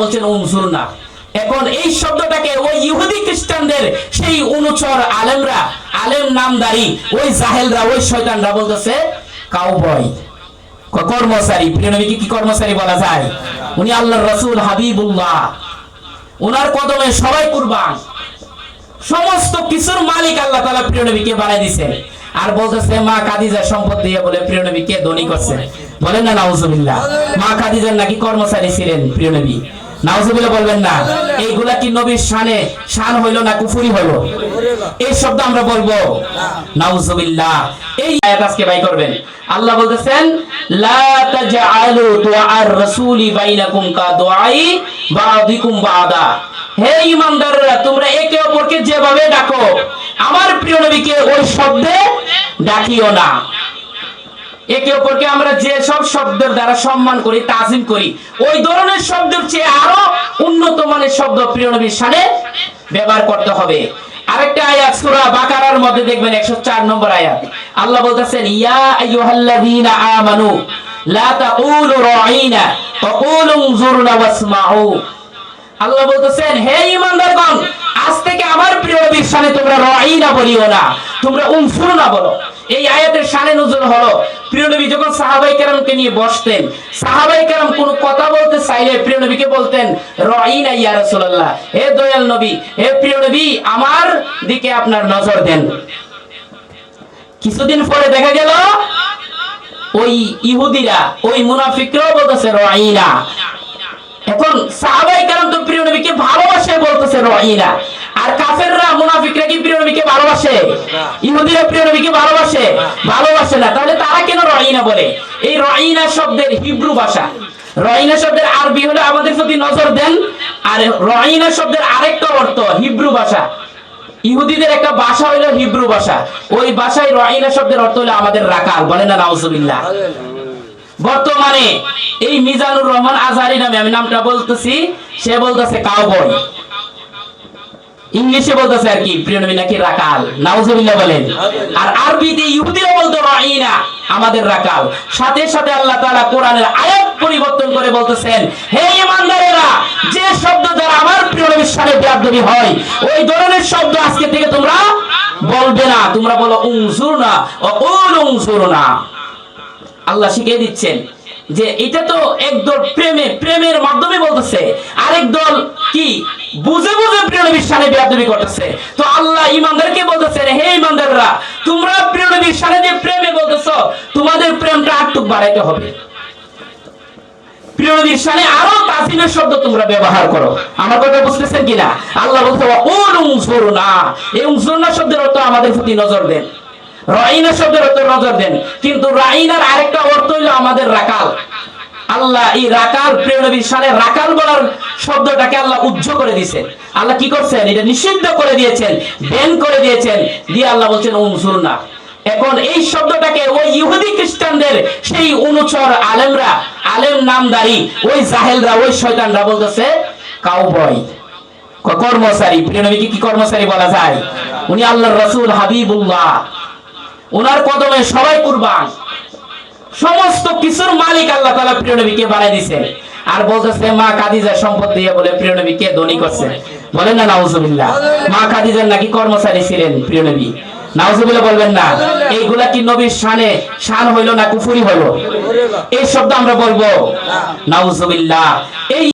বলছেন উনসুর না এখন এই শব্দটাকে ওই ইহুদি খ্রিস্টানদের সেই অনুচর আলেমরা, আলেম নামদারি, ওই জাহেলরা, ওই শয়তানরা বলতেছে কাউবয় কর্মচারী। প্রিয় নবীকে কি কর্মচারী বলা যায়? উনি আল্লাহর রসুল হাবিবুল্লাহ। ওনার কদমে সবাই কুরবান। সমস্ত কিছুর মালিক আল্লাহ তালা প্রিয় নবীকে বানাই দিছেন আর বলতেছে, মা কাদিজার সম্পদ দিয়ে বলে প্রিয় নবীকে ধনী করছে। বলেন না, নাউজুবিল্লাহ। মা কাদিজার নাকি কর্মচারী ছিলেন, প্রিয় নবী। নাউজুবিল্লাহ বলবেন না। এইগুলা কি নবীর শানে? শান হইল না কুফুরি হইল? এই শব্দ আমরা বলব। নাউজুবিল্লাহ। এই আয়াত আজকে বাই করবেন। আল্লাহ বলতেছেন লা তাজআলু দুআর রাসূলি বাইনাকুম কা দুআই বাদিকুম বাদা। হে ইমানদাররা তোমরা একে অপরকে যেভাবে ডাকো আমার প্রিয় নবীকে ওই শব্দে ডাকিও না। একে অপরকে আমরা যে সব শব্দের দ্বারা সম্মান করি তাজিম করি ওই ধরনের শব্দের চেয়ে মানের শব্দ প্রিয় নবীর সাথে ব্যবহার করতে হবে। আরেকটা আয়াত সূরা বাকারার মধ্যে দেখবেন 104 নম্বর আয়াত। আল্লাহ বলতেছেন, ইয়া আইয়ুহাল্লাযীনা আমানু, লা তাকুলু রাঈনা উনজুরনা ওয়াসমাউ। আল্লাহ বলতেছেন, হে ইমানদারগণ আজ থেকে আমার প্রিয় নবীর শানে তোমরা রাঈনা বলিও না, তোমরা উনফুর না বলো। এই আয়াতের শানে নজর হলো প্রিয় নবী যখন সাহাবাই কেরামকে নিয়ে বসতেন, সাহাবাই কেরাম কোনো কথা বলতে চাইলে প্রিয় নবীকে বলতেন রাঈনা ইয়া রাসূলুল্লাহ, হে দয়াল নবী, হে প্রিয় নবী, আমার দিকে আপনার নজর দেন। কিছুদিন পরে দেখা গেল, ওই ইহুদিরা, ওই মুনাফিকরাও বলতেছে রাঈনা এখন সাহাবাই কারণ তো প্রিয় নবীকে ভালোবাসে বলতেছে রহিনা আর কাফেররা, মুনাফিকরা কি প্রিয় নবীকে ভালোবাসে? ইহুদিরা প্রিয় নবীকে ভালোবাসে ভালোবাসে না। তাহলে তারা কেন রহিনা বলে? এই রহিনা শব্দের হিব্রু ভাষা। রহিনা শব্দের আরবি হলে আমাদের প্রতি নজর দেন আর রহিনা শব্দের আরেকটা অর্থ হিব্রু ভাষা। ইহুদিদের একটা ভাষা হইল হিব্রু ভাষা। ওই ভাষায় রহিনা শব্দের অর্থ হলো আমাদের রাকাল। বলে না নাউজুবিল্লাহ। বর্তমানে এই মিজানুর রহমান আজহারি নামে আমি নামটা বলতেছি সে বলতেছে কাউবয় ইংলিশে বলতেছে আর কি, প্রিয় নবী নাকি রাকাল? নাউজুবিল্লাহ বলেন। আর আরবিতে ইহুদিরা বলতো রাইনা আমাদের রাকাল। সাথে সাথে আল্লাহ তাআলা কোরআনের আয়াত পরিবর্তন করে বলতেছেন, হে ইমানদারেরা যে শব্দ দ্বারা আমার প্রিয় নবীর সাথে বেয়াদবি হয়, ওই ধরনের শব্দ আজকে থেকে তোমরা বলবে না। তোমরা বলো, উনজুরনা ও কুল উনজুরনা। আল্লাহ শিখিয়ে দিচ্ছেন যে, এটা তো একদল প্রেমে, প্রেমের মাধ্যমে বলতেছে। আরেক দল কি? বুঝে বুঝে প্রিয় নবীর বেয়াদবি করতেছে। তো আল্লাহ ইমানদারকে বলতেছে হে ইমানদাররা, তোমরা প্রিয় নবীর যে প্রেমে বলতেছো, তোমাদের প্রেমটা আটটুক বাড়াইতে হবে। প্রিয় নবীর আরও শব্দ তোমরা ব্যবহার করো। আমার কথা বুঝতেছেন কিনা? আল্লাহ বলতে ওন উনসুরনা এই উনসুরনা শব্দের অর্থ আমাদের প্রতি নজর দেন। রাইনা শব্দের অর্থ নজর দেন। কিন্তু রাইনার আরেকটা অর্থ হইল আমাদের রাকাল। আল্লাহ এই রাকাল, প্রিয় সানে রাকাল বলার শব্দটাকে আল্লাহ উজ্জ করে দিয়েছেন। আল্লাহ কি করছেন? এটা নিষিদ্ধ করে দিয়েছেন, ব্যান করে দিয়েছেন। দিয়ে আল্লাহ বলছেন উনসুরনা এখন এই শব্দটাকে ওই ইহুদি খ্রিস্টানদের সেই অনুচর আলেমরা, আলেম নামদারি, ওই জাহেলরা, ওই শয়তানরা বলতেছে, কাউবয় কর্মচারী। প্রিয় নবীকে কি কর্মচারী বলা যায়? উনি আল্লাহর রসুল হাবিবুল্লাহ। ওনার কদমে সবাই কুরবান। সমস্ত কিছুর মালিক আল্লাহ তালা প্রিয় নবীকে বানাই দিছে। আর বলতেছে, মা কাদিজার সম্পদ দিয়ে বলে প্রিয় নবীকে ধনী করছে। বলেন না, নাউজুবিল্লাহ। মা কাদিজার নাকি কর্মচারী ছিলেন, প্রিয় নবী। নাউজুবিল্লাহ বলবেন না, এইগুলা কি নবীর শানে? শান হইল না কুফুরি হইল? এই শব্দ আমরা বলব। নাউজুবিল্লাহ। এই